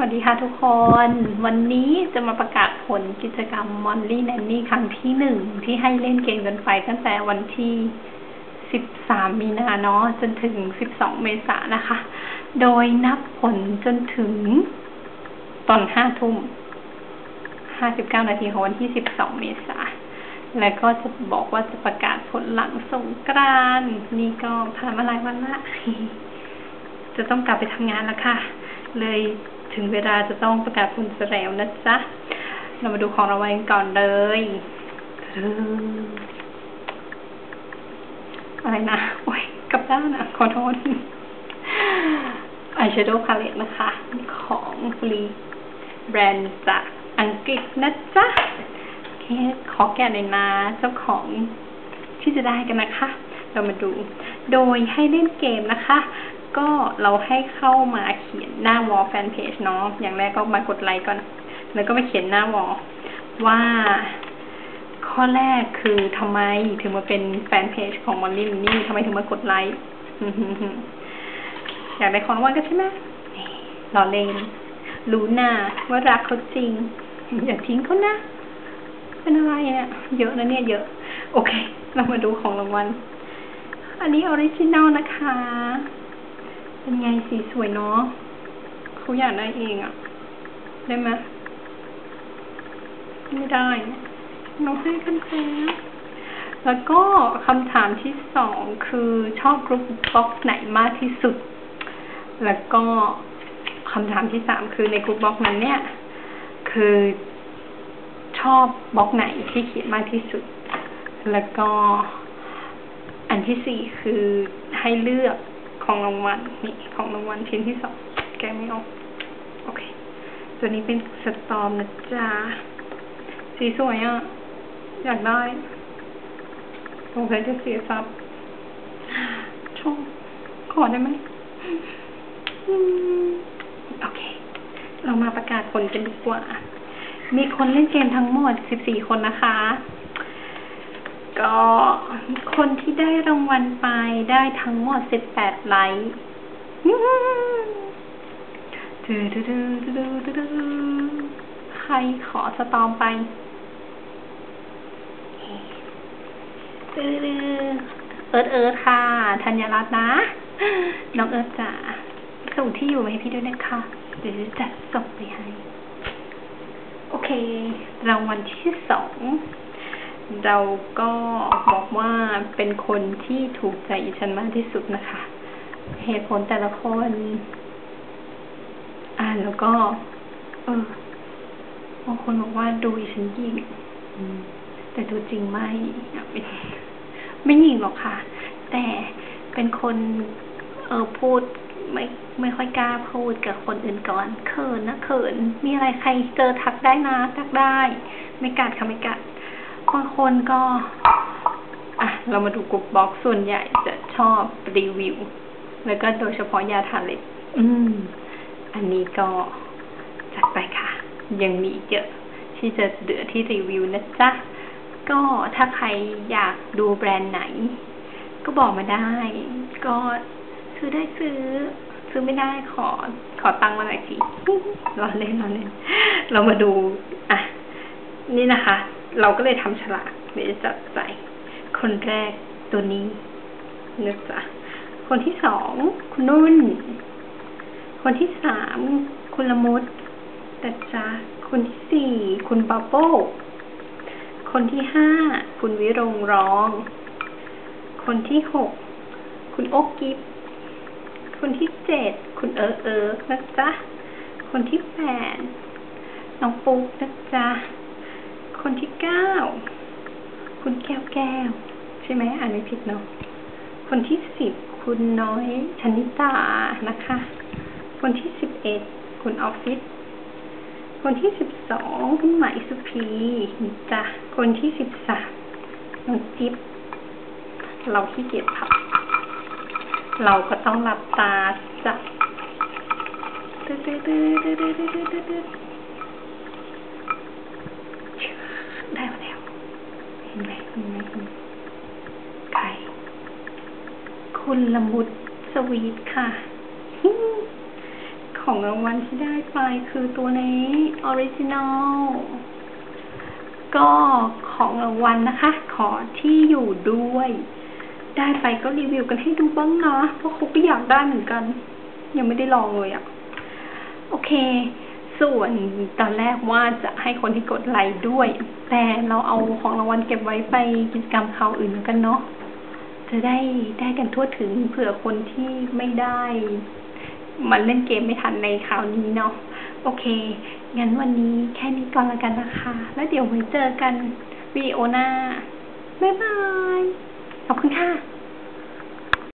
วัสดีค่ะทุกคน วันนี้จะมาประกาศผลกิจกรรมมอนลี่แนนนี่ครั้งที่หนึ่งที่ให้เล่นเกมกันไปตั้งแต่วันที่สิบสามมีนาเนาะจนถึงสิบสองเมษายนนะคะ โดยนับผลจนถึงตอนห้าทุ่มห้าสิบเก้านาทีของวันที่สิบสองเมษายนแล้วก็จะบอกว่าจะประกาศผลหลังสงกรานต์นี่ก็ผ่านมาหลายวันละจะต้องกลับไปทำงานแล้วค่ะ เลย ถึงเวลาจะต้องประกาศผลแล้วนะจ๊ะ เรามาดูของรางวัลกันก่อนเลย อะไรนะ โอ้ยกลับด้านนะขอโทษอายแชโดว์พาเลตนะคะ ของฟลีแบรนด์จากอังกฤษนะจ๊ะเคขอแกะในอยนะ เจ้าของที่จะได้กันนะคะ เรามาดู โดยให้เล่นเกมนะคะ ก็เราให้เข้ามาเขียนหน้าวอลแฟนเพจเนาะอย่างแรกก็มากดไลค์ก่อน แล้วก็มาเขียนหน้าวอลว่า ข้อแรกคือทำไมถึงมาเป็นแฟนเพจของมอลลี่นี่ทำไมถึงมากดไลค์อยากได้ของรางวัลก็ใช่ไหมรอเลนรู้หน้าว่ารักเขาจริง อย่าทิ้งเขานะ เป็นอะไรเนี่ย เยอะนะเนี่ยเยอะ โอเค เรามาดูของรางวัล อันนี้ออริจินัลนะคะ เป็นไงสีสวยเนาะเขาอยากได้เองอะ่ะ ได้ไหมไม่ได้เราให้กันแพ้แล้วก็คำถามที่สองคือชอบกรุ๊ปบล็อกไหนมากที่สุด แล้วก็คำถามที่สามคือในกรุ๊ปบล็อกนั้นเนี่ย คือชอบบล็อกไหนที่เขียนมากที่สุด แล้วก็อันที่สี่คือให้เลือก ของรางวัลนี่ของรางวัลชิ้นที่สองแกไม่ออกโอเค ตัวนี้เป็นสตอมนะจ๊ะสีสวยอะ อยากได้สงสัยจะเสียทรัพย์ชอบขอได้ไหมโอเค เรามาประกาศผลกันดีกว่า มีคนเล่นเกมทั้งหมด 14 คนนะคะ ก็คนที่ได้รางวัลไปได้ทั้งหมด 18 ไลค์ใครขอสตอมไปเอิร์ธเอิร์ธค่ะ ธัญรัตน์นะ น้องเอิร์ธจ๋าส่งที่อยู่มาให้พี่ด้วยนะคะเดี๋ยวจะส่งไปให้ โอเค รางวัลที่สอง เราก็บอกว่าเป็นคนที่ถูกใจฉันมากที่สุดนะคะ เหตุผลแต่ละคน อ่านแล้วก็ เออบางคนบอกว่าดูฉันยิงแต่ตัวจริงไม่ไม่ไม่ยิงหรอกค่ะ แต่เป็นคนเออพูดไม่ไม่ค่อยกล้าพูดกับคนอื่นก่อนเขินนะเขิน มีอะไรใครเจอทักได้นะทักได้ ไม่กัดค่ะไม่กัด บางคนก็อะเรามาดูกลุ่มบล็อกส่วนใหญ่จะชอบรีวิว แล้วก็โดยเฉพาะยาทาเล็บอืม อันนี้ก็จัดไปค่ะ ยังมีเยอะ ที่จะเหลือที่รีวิวนะจ๊ะ ก็ถ้าใครอยากดูแบรนด์ไหน ก็บอกมาได้ ก็ซื้อได้ซื้อ ซื้อไม่ได้ขอ ขอตังค์มาหน่อยสิรอเล่นรอเล่น เรามาดู อะ นี่นะคะ เราก็เลยทำฉลากเดี๋ยวจะจัดใส่ คนแรกตัวนี้นะจ๊ะคนที่สองคุณนุ่น คนที่สามคุณละมุดแต่จ๊ะคนที่สี่คุณบับโบ้คนที่ห้าคุณวิรงร้อง คนที่หกคุณโอ๊กกิฟคนที่เจ็ดคุณเออเออนะจ๊ะคนที่แปดน้องปุ๊กนะจ๊ะ คนที่เก้า คุณแก้วแก้ว ใช่ไหมอ่านไม่ผิดเนาะ คนที่สิบคุณน้อยชนิตานะคะ คนที่สิบเอ็ดคุณออฟฟิศ คนที่สิบสองคุณไหมสุพีจ้ะ คนที่สิบสามน้องจิ๊บ เราขี้เกียจพับ เราก็ต้องหลับตาจ้ะได้มาแล้ว นไหมเห็นไหมใครคุณละมุดสวีทค่ะ ของรางวัลที่ได้ไปคือตัวนี้ออริจินอล ก็ของรางวัลนะคะ ขอที่อยู่ด้วย ได้ไปก็รีวิวกันให้ดูบ้างนะ เพราะเขาก็อยากได้เหมือนกัน ยังไม่ได้ลองเลยอะ่ะ โอเค ส่วนตอนแรกว่าจะให้คนที่กดไลค์ด้วย แต่เราเอาของรางวัลเก็บไว้ไปกิจกรรมคราวอื่นกันเนาะจะได้ได้กันทั่วถึงเผื่อคนที่ไม่ได้มันเล่นเกมไม่ทันในคราวนี้เนาะโอเค งั้นวันนี้แค่นี้ก่อนละกันนะคะ แล้วเดี๋ยวไว้เจอกันวิดีโอหน้า บ๊ายบาย ขอบคุณค่ะ